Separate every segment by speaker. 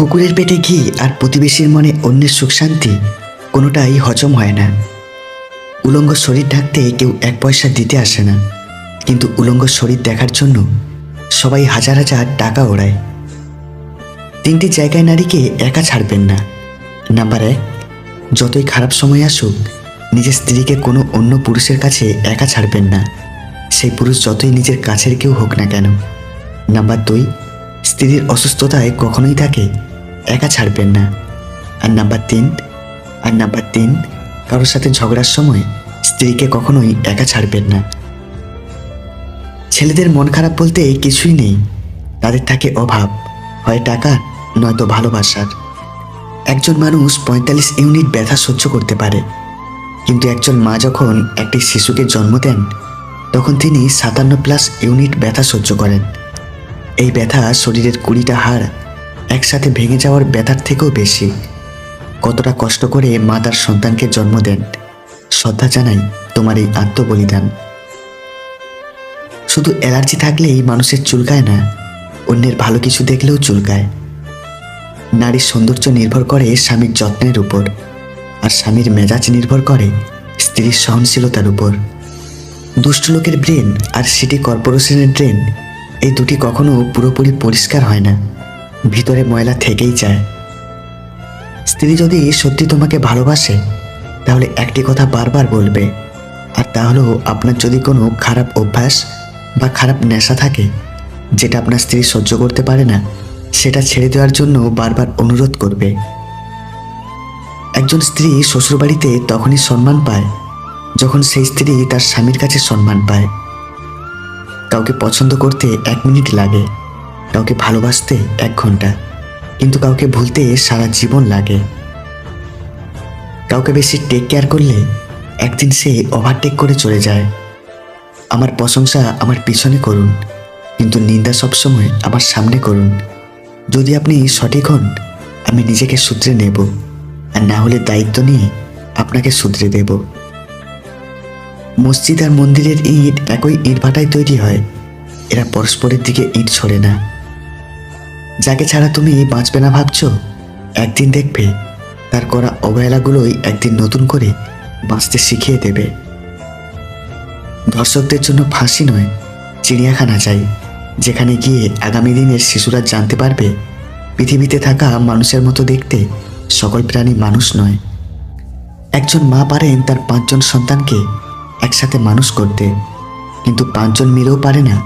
Speaker 1: কুকুরের পেটে ঘি আর প্রতিবেশীর মনে অন্যের সুখ শান্তি কোনোটাই হজম হয় না। উলঙ্গ শরীর ঢাকতে কেউ এক পয়সা দিতে আসে না। কিন্তু উলঙ্গ শরীর দেখার জন্য সবাই হাজার হাজার টাকা ওড়ায়। তিনটি জায়গায় নারীকে একা ছাড়বেন না। নাম্বার এক, যতই খারাপ সময় আসুক, নিজের স্ত্রীকে কোনো অন্য পুরুষের কাছে একা ছাড়বেন না। সেই পুরুষ যতই নিজের কাছের কেউ হোক না কেন। নাম্বার দুই, স্ত্রীর অসুস্থতায় কখনোই তাকে একা ছাড়বেন না। আর নাম্বার তিন, আর নাম্বার তিন, কারোর সাথে ঝগড়ার সময় স্ত্রীকে কখনোই একা ছাড়বেন না। ছেলেদের মন খারাপ বলতে কিছুই নেই। তাদের থাকে অভাব, হয় টাকা, নয়তো ভালোবাসার। একজন মানুষ পঁয়তাল্লিশ ইউনিট ব্যথা সহ্য করতে পারে। কিন্তু একজন মা যখন একটি শিশুকে জন্ম দেন, তখন তিনি সাতান্ন প্লাস ইউনিট ব্যথা সহ্য করেন। এই ব্যথা শরীরের কুড়িটা হাড় একসাথে ভেঙে যাওয়ার ব্যথার থেকেও বেশি। কতটা কষ্ট করে মা তার সন্তানকে জন্ম দেন। শ্রদ্ধা জানাই তোমার এই আত্মবলিদান। শুধু অ্যালার্জি থাকলেই মানুষের চুলকায় না, অন্যের ভালো কিছু দেখলেও চুলকায়। নারীর সৌন্দর্য নির্ভর করে স্বামীর যত্নের উপর, আর স্বামীর মেজাজ নির্ভর করে স্ত্রীর সহনশীলতার উপর। দুষ্ট লোকের ব্রেন আর সিটি কর্পোরেশনের ড্রেন এই দুটি কখনো পুরোপুরি পরিষ্কার হয় না। ভিতরে ময়লা থেকেই যায়। স্ত্রী যদি সত্যি তোমাকে ভালোবাসে, তাহলে একটি কথা বারবার বলবে, আর তা হলো আপনার যদি কোনো খারাপ অভ্যাস বা খারাপ নেশা থাকে, যেটা আপনার স্ত্রী সহ্য করতে পারে না, সেটা ছেড়ে দেওয়ার জন্য বারবার অনুরোধ করবে। একজন স্ত্রী শ্বশুরবাড়িতে তখনই সম্মান পায়, যখন সেই স্ত্রী তার স্বামীর কাছে সম্মান পায়। কাউকে পছন্দ করতে এক মিনিট লাগে। কাউকে ভালোবাসতে এক ঘণ্টা, কিন্তু কাউকে ভুলতে সারা জীবন লাগে। কাউকে বেশি টেক কেয়ার করলে একদিন সে ওভারটেক করে চলে যায়। আমার প্রশংসা আমার পিছনে করুন, কিন্তু নিন্দা সবসময় আমার সামনে করুন। যদি আপনি সঠিক হন, আমি নিজেকে শুধরে নেব, আর না হলে দায়িত্ব নিয়ে আপনাকে শুধরে দেব। মসজিদ আর মন্দিরের ইট একই ইট ভাটায় তৈরি হয়, এরা পরস্পরের দিকে ইট ছড়ে না। যাকে ছাড়া তুমি বাঁচবে না ভাবছ? একদিন দেখবে, তার করা অবহেলাগুলোই একদিন নতুন করে বাঁচতে শিখিয়ে দেবে। ধর্ষকদের জন্য ফাঁসি নয়, চিড়িয়াখানা চাই, যেখানে গিয়ে আগামী দিনের শিশুরা জানতে পারবে, পৃথিবীতে থাকা মানুষের মতো দেখতে সকল প্রাণী মানুষ নয়। একজন মা পারেন তার পাঁচজন সন্তানকে একসাথে মানুষ করতে, কিন্তু পাঁচজন মিলেও পারে না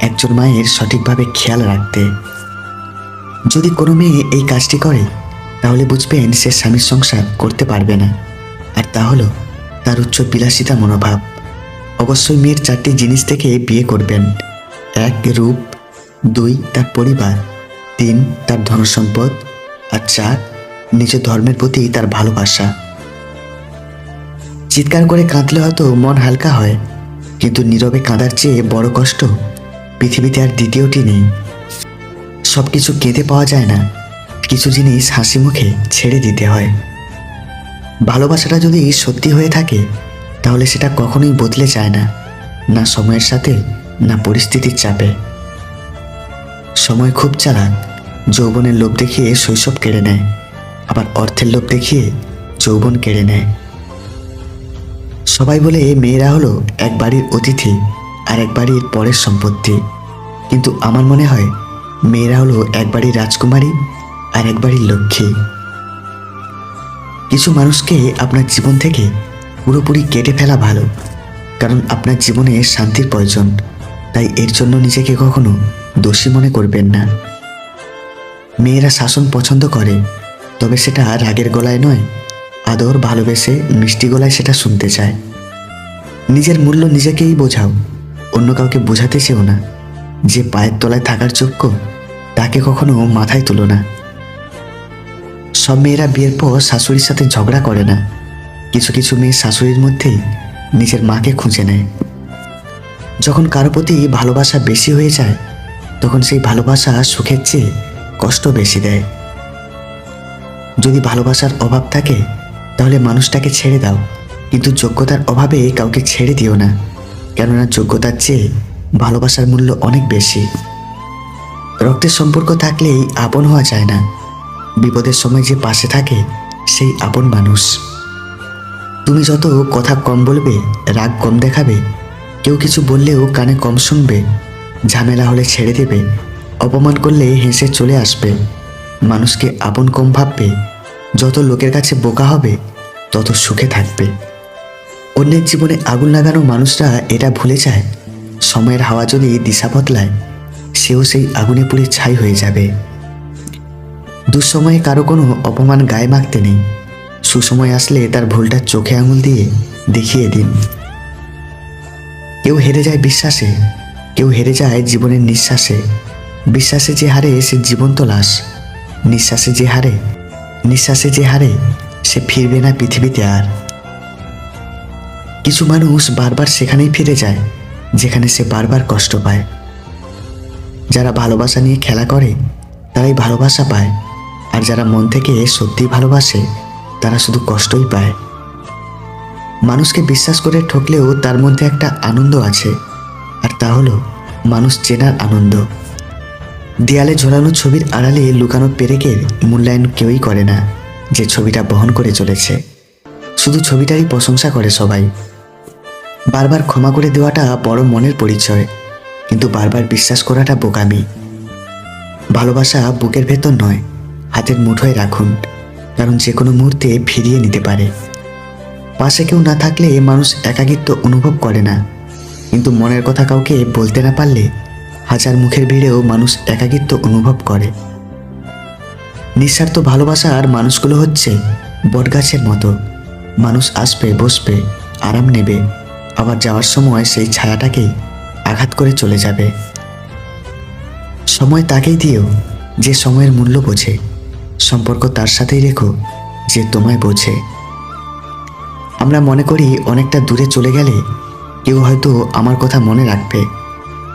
Speaker 1: একজন মায়ের সঠিকভাবে খেয়াল রাখতে। যদি কোনো মেয়ে এই কাজটি করে, তাহলে বুঝবেন সে স্বামীর সংসার করতে পারবে না। আর তা হলো, তার উচ্চ বিলাসিতা মনোভাব। অবশ্যই মেয়ের চারটি জিনিস থেকে বিয়ে করবেন। এক, রূপ। দুই, তার পরিবার। তিন, তার ধনসম্পদ। আর চার নিজের ধর্মের প্রতি তার ভালোবাসা। চিৎকার করে কাঁদলে হয়তো মন হালকা হয়, কিন্তু নীরবে কাঁদার চেয়ে বড় কষ্ট পৃথিবীতে আর দ্বিতীয়টি নেই। সব কিছু কেঁদে পাওয়া যায় না। কিছু জিনিস হাসি মুখে ছেড়ে দিতে হয়। ভালোবাসাটা যদি সত্যি হয়ে থাকে, তাহলে সেটা কখনোই বদলে যায় না না সময়ের সাথে, না পরিস্থিতির চাপে। সময় খুব চালাক, যৌবনের লোভ দেখিয়ে শৈশব কেড়ে নেয়, আবার অর্থের লোভ দেখিয়ে যৌবন কেড়ে নেয়। সবাই বলে মেয়েরা হলো এক বাড়ির অতিথি আর এক বাড়ির পরের সম্পত্তি। কিন্তু আমার মনে হয় মেয়েরা হলো এক বাড়ির রাজকুমারী আর এক বাড়ির লক্ষ্মী। কিছু মানুষকে আপনার জীবন থেকে পুরোপুরি কেটে ফেলা ভালো, কারণ আপনার জীবনে শান্তির প্রয়োজন, তাই এর জন্য নিজেকে কখনো দোষী মনে করবেন না। মেয়েরা শাসন পছন্দ করে, তবে সেটা রাগের গলায় নয়, আদর, ভালোবেসে, মিষ্টি গলায় সেটা শুনতে চায়। নিজের মূল্য নিজেকেই বোঝাও, অন্য কাউকে বোঝাতে চেও না। যে পায়ের তলায় থাকার যোগ্য তাকে কখনো মাথায় তুলো না। সব মেয়েরা বিয়ের পর শাশুড়ির সাথে ঝগড়া করে না। কিছু কিছু মেয়ে শাশুড়ির মধ্যেই নিজের মাকে খুঁজে নেয়। যখন কারও প্রতি ভালোবাসা বেশি হয়ে যায়, তখন সেই ভালোবাসা সুখের চেয়ে কষ্ট বেশি দেয়। যদি ভালোবাসার অভাব থাকে, তাহলে মানুষটাকে ছেড়ে দাও। কিন্তু যোগ্যতার অভাবে কাউকে ছেড়ে দিও না। কেননা যোগ্যতার চেয়ে ভালোবাসার মূল্য অনেক বেশি। রক্তের সম্পর্ক থাকলেই আপন হওয়া যায় না। বিপদের সময় যে পাশে থাকে, সেই আপন মানুষ। তুমি যত কথা কম বলবে, রাগ কম দেখাবে, কেউ কিছু বললেও কানে কম শুনবে, ঝামেলা হলে ছেড়ে দেবে, অপমান করলে হেসে চলে আসবে। মানুষকে আপন কম ভাববে, যত লোকের কাছে বোকা হবে, তত সুখে থাকবে। অন্যের জীবনে আগুন লাগানো মানুষরা এটা ভুলে যায়, সময়ের হাওয়া যদি দিশা বদলায় সেও সেই আগুনে পুড়ে ছাই হয়ে যাবে। দুঃসময়ে কারও কোনো অপমান গায়ে মাখতে নেই। সুসময় আসলে তার ভুলটা চোখে আঙুল দিয়ে দেখিয়ে দিন। কেউ হেরে যায় বিশ্বাসে, কেউ হেরে যায় জীবনের নিঃশ্বাসে। বিশ্বাসে যে হারে সে জীবন্ত লাশ, নিঃশ্বাসে যে হারে, নিঃশ্বাসে যে হারে সে ফিরবে না পৃথিবীতে আর। কিছু মানুষ বারবার সেখানেই ফিরে যায়, যেখানে সে বারবার কষ্ট পায়। যারা ভালোবাসা নিয়ে খেলা করে, তারাই ভালোবাসা পায়। আর যারা মন থেকে সত্যি ভালোবাসে, তারা শুধু কষ্টই পায়। মানুষকে বিশ্বাস করে ঠকলেও তার মধ্যে একটা আনন্দ আছে, আর তা হলো মানুষ চেনার আনন্দ। দেয়ালে ঝোলানো ছবির আড়ালে লুকানো পেরেকের মূল্যায়ন কেউই করে না, যে ছবিটা বহন করে চলেছে। শুধু ছবিটারই প্রশংসা করে সবাই। বারবার ক্ষমা করে দেওয়াটা বড় মনের পরিচয়। কিন্তু বারবার বিশ্বাস করাটা বোকামি। ভালোবাসা বুকের ভেতর নয়, হাতের মুঠোয় রাখুন, কারণ যে কোনো মুহূর্তে ফিরিয়ে নিতে পারে। পাশে কেউ না থাকলে মানুষ একাকিত্ব অনুভব করে না। কিন্তু মনের কথা কাউকে বলতে না পারলে হাজার মুখের ভিড়েও মানুষ একাকিত্ব অনুভব করে। নিঃস্বার্থ ভালোবাসার মানুষগুলো হচ্ছে বটগাছের মতো। মানুষ আসবে, বসবে, আরাম নেবে। আবার যাওয়ার সময় সেই ছায়াটাকেই আঘাত করে চলে যাবে। সময় তাকেই দিও যে সময়ের মূল্য বোঝে, সম্পর্ক তার সাথেই রেখো যে তোমায় বোঝে। আমরা মনে করি অনেকটা দূরে চলে গেলে কেউ হয়তো আমার কথা মনে রাখবে,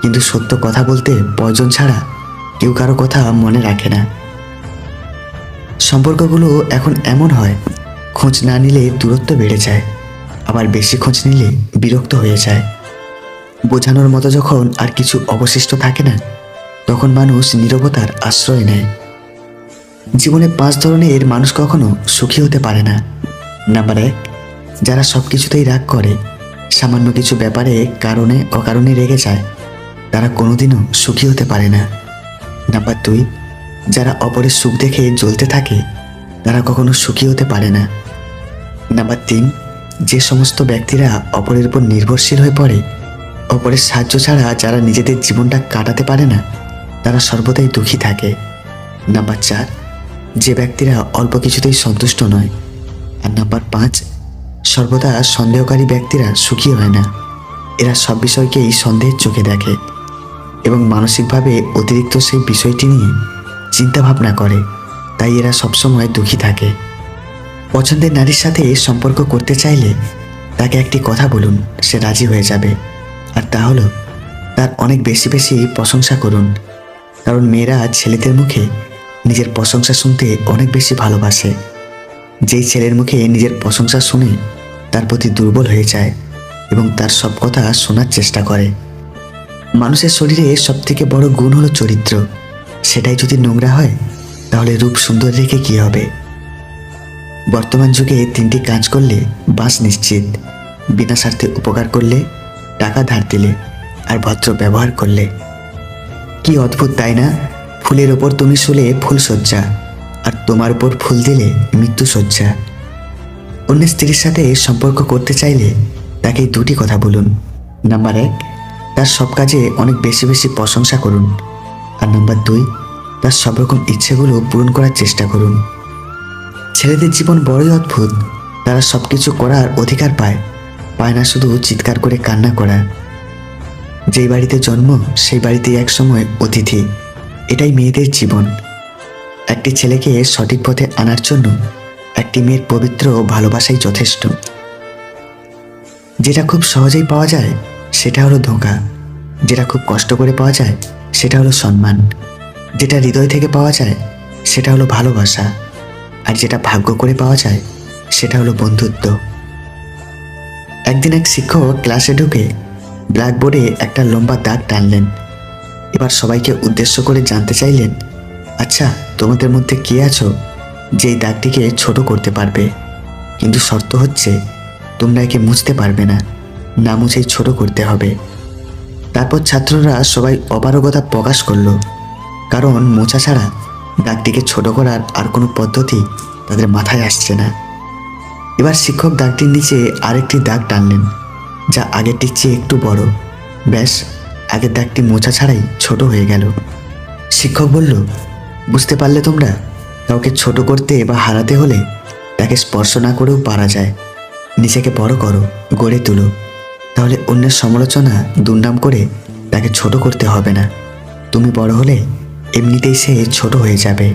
Speaker 1: কিন্তু সত্য কথা বলতে প্রয়োজন ছাড়া কেউ কারও কথা মনে রাখে না। সম্পর্কগুলো এখন এমন হয়, খোঁজ না নিলে দূরত্ব বেড়ে যায়, আবার বেশি খোঁজ নিলে বিরক্ত হয়ে যায়। বোঝানোর মতো যখন আর কিছু অবশিষ্ট থাকে না, তখন মানুষ নীরবতার আশ্রয় নেয়। জীবনে পাঁচ ধরনের মানুষ কখনো সুখী হতে পারে না। নাম্বার এক, যারা সব কিছুতেই রাগ করে, সামান্য কিছু ব্যাপারে কারণে অকারণে রেগে যায়, তারা কোনোদিনও সুখী হতে পারে না। নাম্বার দুই, যারা অপরের সুখ দেখে জ্বলতে থাকে, তারা কখনো সুখী হতে পারে না। নাম্বার তিন, যে সমস্ত ব্যক্তিরা অপরের উপর নির্ভরশীল হয়ে পড়ে অপরের সাহায্য ছাড়া যারা নিজেদের জীবনটা কাটাতে পারে না, তারা সর্বদাই দুঃখী থাকে। নাম্বার চার, যে ব্যক্তিরা অল্প কিছুতেই সন্তুষ্ট নয়। আর নাম্বার পাঁচ, সর্বদা সন্দেহকারী ব্যক্তিরা সুখী হয় না। এরা সব বিষয়কেই সন্দেহের চোখে দেখে এবং মানসিকভাবে অতিরিক্ত সেই বিষয়টি নিয়ে চিন্তাভাবনা করে। তাই এরা সবসময় দুঃখী থাকে। পছন্দের নারীর সাথে সম্পর্ক করতে চাইলে তাকে একটি কথা বলুন, সে রাজি হয়ে যাবে। আর তা হলো, তার অনেক বেশি বেশি প্রশংসা করুন। কারণ মেয়েরা ছেলেদের মুখে নিজের প্রশংসা শুনতে অনেক বেশি ভালোবাসে। যেই ছেলের মুখে নিজের প্রশংসা শুনে তার প্রতি দুর্বল হয়ে যায় এবং তার সব কথা শোনার চেষ্টা করে। মানুষের শরীরে সব থেকে বড় গুণ হলো চরিত্র। সেটাই যদি নোংরা হয়, তাহলে রূপ সুন্দর রেখে কী হবে? বর্তমান যুগে তিনটি কাজ করলে বাস নিশ্চিত। বিনা স্বার্থে উপকার করলে টাকা ধার দিলে আর ভদ্র ব্যবহার করলে। কি অদ্ভুত, তাই না? ফুলের ওপর তুমি শুলে ফুল সজ্জা আর তোমার উপর ফুল দিলে মৃত্যু সজ্জা অন্য স্ত্রীর সাথে সম্পর্ক করতে চাইলে তাকে দুটি কথা বলুন। নাম্বার এক, তার সব কাজে অনেক বেশি বেশি প্রশংসা করুন। আর নাম্বার দুই, তার সব রকম ইচ্ছেগুলো পূরণ করার চেষ্টা করুন। ছেলেদের জীবন বড়ই অদ্ভুত। তারা সব কিছু করার অধিকার পায়। পায় না শুধু চিৎকার করে কান্না করা যেই বাড়িতে জন্ম, সেই বাড়িতে একসময় অতিথি। এটাই মেয়েদের জীবন। একটি ছেলেকে সঠিক পথে আনার জন্য একটি মেয়ের পবিত্র ভালোবাসাই যথেষ্ট। যেটা খুব সহজেই পাওয়া যায়, সেটা হলো ধোঁকা। যেটা খুব কষ্ট করে পাওয়া যায়, সেটা হলো সম্মান। যেটা হৃদয় থেকে পাওয়া যায়, সেটা হলো ভালোবাসা। আর যেটা ভাগ্য করে পাওয়া যায়, সেটা হলো বন্ধুত্ব। একদিন এক শিক্ষক ক্লাসে ঢুকে ব্ল্যাকবোর্ডে একটা লম্বা দাগ টানলেন। এবার সবাইকে উদ্দেশ্য করে জানতে চাইলেন আচ্ছা তোমাদের মধ্যে কে আছো যে এই দাগটিকে ছোট করতে পারবে? কিন্তু শর্ত হচ্ছে, তোমরা একে মুছতে পারবে না। না মুছেই ছোট করতে হবে। তারপর ছাত্ররা সবাই অপারগতা প্রকাশ করল, কারণ মোছা ছাড়া দাগটিকে ছোট করার আর কোনো পদ্ধতি তাদের মাথায় আসছে না। এবার শিক্ষক দাগটির নিচে আরেকটি দাগ টানলেন, যা আগেরটির চেয়ে একটু বড়। ব্যাস, আগের দাগটি মোছা ছাড়াই ছোট হয়ে গেল। শিক্ষক বলল, বুঝতে পারলে তোমরা, কাউকে ছোট করতে বা হারাতে হলে তাকে স্পর্শ না করেও পারা যায়। নিজেকে বড় করো, গড়ে তুলো। তাহলে অন্যের সমালোচনা দুর্নাম করে তাকে ছোট করতে হবে না। তুমি বড় হলে এমনিতেই সে ছোট হয়ে যাবে।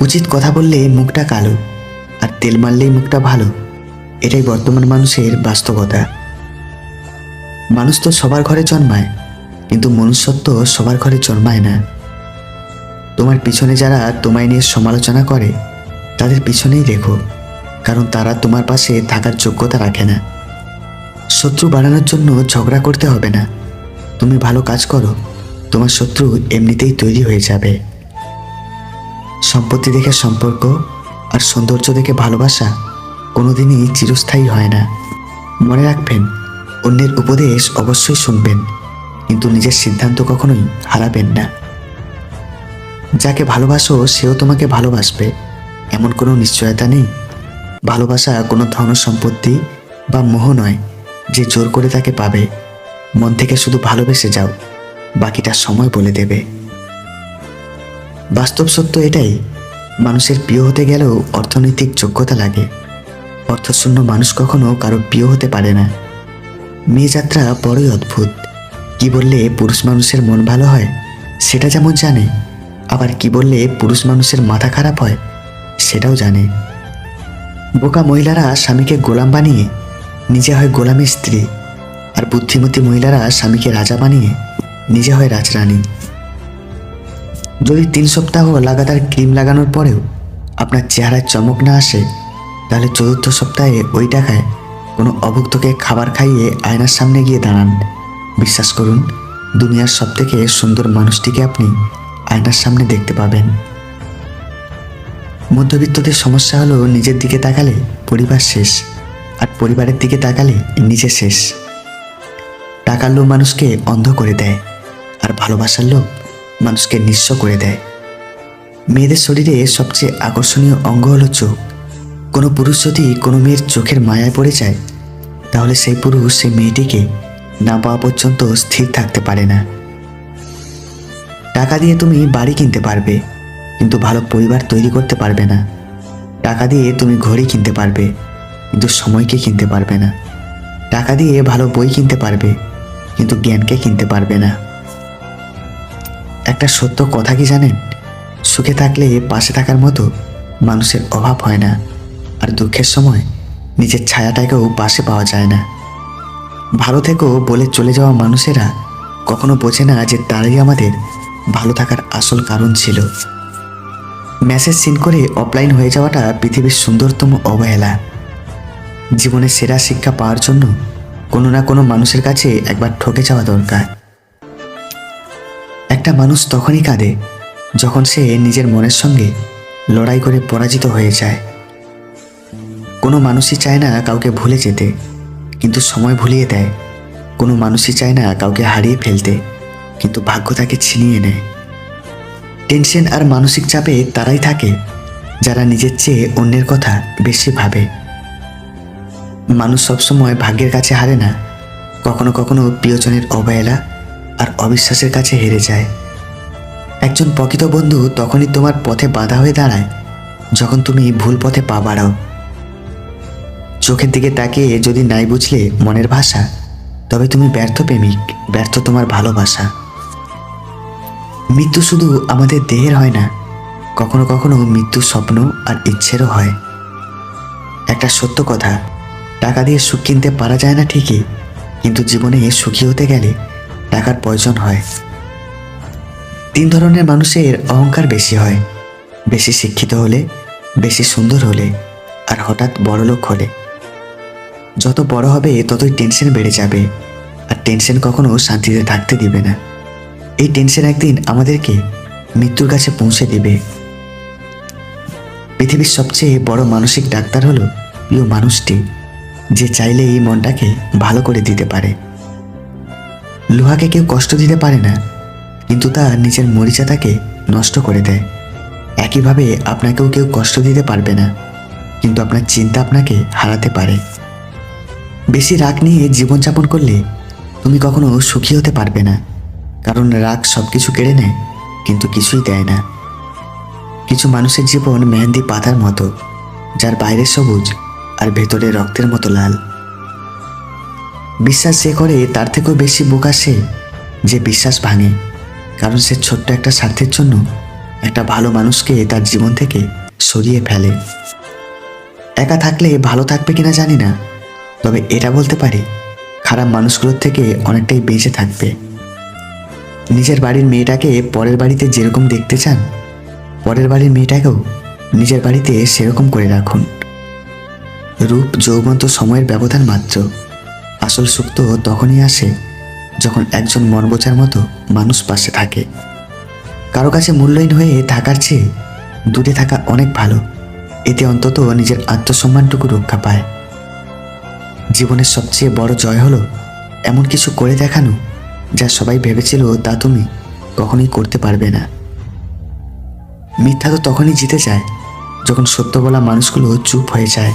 Speaker 1: উচিত কথা বললে মুখটা কালো। আর তেল মারলেই মুখটা ভালো। এটাই বর্তমান মানুষের বাস্তবতা। মানুষ তো সবার ঘরে জন্মায়, কিন্তু মনুষ্যত্ব সবার ঘরে জন্মায় না। তোমার পিছনে যারা তোমায় নিয়ে সমালোচনা করে, তাদের পিছনেই রেখো, কারণ তারা তোমার পাশে থাকার যোগ্যতা রাখে না। শত্রু বাড়ানোর জন্য ঝগড়া করতে হবে না। তুমি ভালো কাজ করো, তোমার শত্রু এমনিতেই তৈরি হয়ে যাবে। সম্পত্তি দেখে সম্পর্ক আর সৌন্দর্য দেখে ভালোবাসা কোনোদিনই চিরস্থায়ী হয় না। মনে রাখবেন, অন্যের উপদেশ অবশ্যই শুনবেন, কিন্তু নিজের সিদ্ধান্ত কখনোই হারাবেন না। যাকে ভালোবাসো, সেও তোমাকে ভালোবাসবে। এমন কোনো নিশ্চয়তা নেই। ভালোবাসা কোনো ধন সম্পত্তি বা মোহ নয়, যে জোর করে তাকে পাবে। মন থেকে শুধু ভালোবেসে যাও, বাকিটা সময় বলে দেবে। বাস্তব সত্য এটাই মানুষের প্রিয় হতে গেলেও অর্থনৈতিক যোগ্যতা লাগে। অর্থশূন্য মানুষ কখনো কারও প্রিয় হতে পারে না। মেয়ে যাত্রা বড়ই অদ্ভুত। কি বললে পুরুষ মানুষের মন ভালো হয়, সেটা যেমন জানে, আবার কি বললে পুরুষ মানুষের মাথা খারাপ হয়, সেটাও জানে। বোকা মহিলারা স্বামীকে গোলাম বানিয়ে, নিজে হয় গোলামের স্ত্রী, আর বুদ্ধিমতী মহিলারা স্বামীকে রাজা বানিয়ে, নিজে হয় রাজরানী। যদি তিন সপ্তাহ লাগাতার ক্রিম লাগানোর পরেও আপনার চেহারায় চমক না আসে, তাহলে চতুর্থ সপ্তাহে ওই টাকায় কোনো অভুক্তকে খাবার খাইয়ে আয়নার সামনে গিয়ে দাঁড়ান। বিশ্বাস করুন, দুনিয়ার সবথেকে সুন্দর মানুষটিকে আপনি আয়নার সামনে দেখতে পাবেন। মধ্যবিত্তদের সমস্যা হলো নিজের দিকে তাকালে পরিবার শেষ, আর পরিবারের দিকে তাকালে নিজে শেষ। টাকার লোভ মানুষকে অন্ধ করে দেয়, আর ভালোবাসার লোভ মানুষকে নিঃস্ব করে দেয়। মেয়েদের শরীরে সবচেয়ে আকর্ষণীয় অঙ্গ হলো চোখ। কোনো পুরুষ যদি কোনো মেয়ের চোখের মায়ায় পড়ে যায়, তাহলে সেই পুরুষ সেই মেয়েটিকে না পাওয়া পর্যন্ত স্থির থাকতে পারে না। টাকা দিয়ে তুমি বাড়ি কিনতে পারবে, কিন্তু ভালো পরিবার তৈরি করতে পারবে না। টাকা দিয়ে তুমি ঘড়ি কিনতে পারবে, কিন্তু সময়কে কিনতে পারবে না। টাকা দিয়ে ভালো বই কিনতে পারবে, কিন্তু জ্ঞানকে কিনতে পারবে না। একটা সত্য কথা কি জানেন? সুখে থাকলে পাশে থাকার মতো মানুষের অভাব হয় না, আর দুঃখের সময় নিজের ছায়াটাকেও পাশে পাওয়া যায় না। ভালো থেকেও বলে চলে যাওয়া মানুষেরা কখনো বোঝে না যে তারাই আমাদের ভালো থাকার আসল কারণ ছিল। মেসেজ সিন করে অফলাইন হয়ে যাওয়াটা পৃথিবীর সুন্দরতম অবহেলা। জীবনে সেরা শিক্ষা পাওয়ার জন্য কোনো না কোনো মানুষের কাছে একবার ঠকে যাওয়া দরকার। একটা মানুষ তখনই কাঁদে যখন সে নিজের মনের সঙ্গে লড়াই করে পরাজিত হয়ে যায়। কোনো মানুষই চায় না কাউকে ভুলে যেতে, কিন্তু সময় ভুলিয়ে দেয়। কোনো মানুষই চায় না কাউকে হারিয়ে ফেলতে, কিন্তু ভাগ্য তাকে ছিনিয়ে নেয়। টেনশন আর মানসিক চাপে তারাই থাকে, যারা নিজের চেয়ে অন্যের কথা বেশি ভাবে। মানুষ সবসময় ভাগ্যের কাছে হারে না, কখনো কখনো প্রিয়জনের অবহেলা আর অবিশ্বাসের কাছে হেরে যায়। একজন প্রকৃত বন্ধু তখনই তোমার পথে বাধা হয়ে দাঁড়ায়, যখন তুমি ভুল পথে পা বাড়াও। চোখের দিকে তাকিয়ে যদি নাই বুঝলে মনের ভাষা, তবে তুমি ব্যর্থ প্রেমিক, ব্যর্থ তোমার ভালোবাসা। মৃত্যু শুধু আমাদের দেহের হয় না, কখনো কখনো মৃত্যু স্বপ্ন আর ইচ্ছেরও হয়। একটা সত্য কথা, টাকা দিয়ে সুখ কিনতে পারা যায় না ঠিকই, কিন্তু জীবনে সুখী হতে গেলে টাকার প্রয়োজন হয়। তিন ধরনের মানুষের অহংকার বেশি হয়। বেশি শিক্ষিত হলে, বেশি সুন্দর হলে, আর হঠাৎ বড়লোক হলে। যত বড় হবে, ততই টেনশন বেড়ে যাবে, আর টেনশন কখনো শান্তিতে থাকতে দিবে না। এই টেনশন একদিন আমাদেরকে মৃত্যুর কাছে পৌঁছে দেবে। পৃথিবীর সবচেয়ে বড় মানসিক ডাক্তার হলো প্রিয় মানুষটি, যে চাইলে এই মনটাকে ভালো করে দিতে পারে। লোহাকে কেউ কষ্ট দিতে পারে না, কিন্তু তা নিজের মরিচাতাকে নষ্ট করে দেয়। একইভাবে আপনাকেও কেউ কষ্ট দিতে পারবে না, কিন্তু আপনার চিন্তা আপনাকে হারাতে পারে। বেশি রাগ নিয়ে জীবনযাপন করলে তুমি কখনো সুখী হতে পারবে না, কারণ রাগ সব কিছু কেড়ে নেয়, কিন্তু কিছুই দেয় না। কিছু মানুষের জীবন মেহেন্দি পাতার মতো, যার বাইরে সবুজ আর ভেতরে রক্তের মতো লাল। বিশ্বাস যে করে, তার থেকেও বেশি বোকা সে যে বিশ্বাস ভাঙে। কারণ সে ছোট্ট একটা স্বার্থের জন্য একটা ভালো মানুষকে তার জীবন থেকে সরিয়ে ফেলে। একা থাকলে ভালো থাকবে কিনা জানি না, তবে এটা বলতে পারি, খারাপ মানুষগুলোর থেকে অনেকটাই বেঁচে থাকবে। নিজের বাড়ির মেয়েটাকে পরের বাড়িতে যেরকম দেখতে চান, পরের বাড়ির মেয়েটাকেও নিজের বাড়িতে সেরকম করে রাখুন। রূপ, যৌবন তো সময়ের ব্যবধান মাত্র। আসল সুখ তো তখনই আসে যখন একজন মন বোঝার মতো মানুষ পাশে থাকে। কারও কাছে মূল্যহীন হয়ে থাকার চেয়ে দূরে থাকা অনেক ভালো। এতে অন্তত নিজের আত্মসম্মানটুকু রক্ষা পায়। জীবনের সবচেয়ে বড় জয় হলো এমন কিছু করে দেখানো যা সবাই ভেবেছিল তা তুমি কখনোই করতে পারবে না। মিথ্যা তো তখনই জিতে যায় যখন সত্য বলা মানুষগুলো চুপ হয়ে যায়।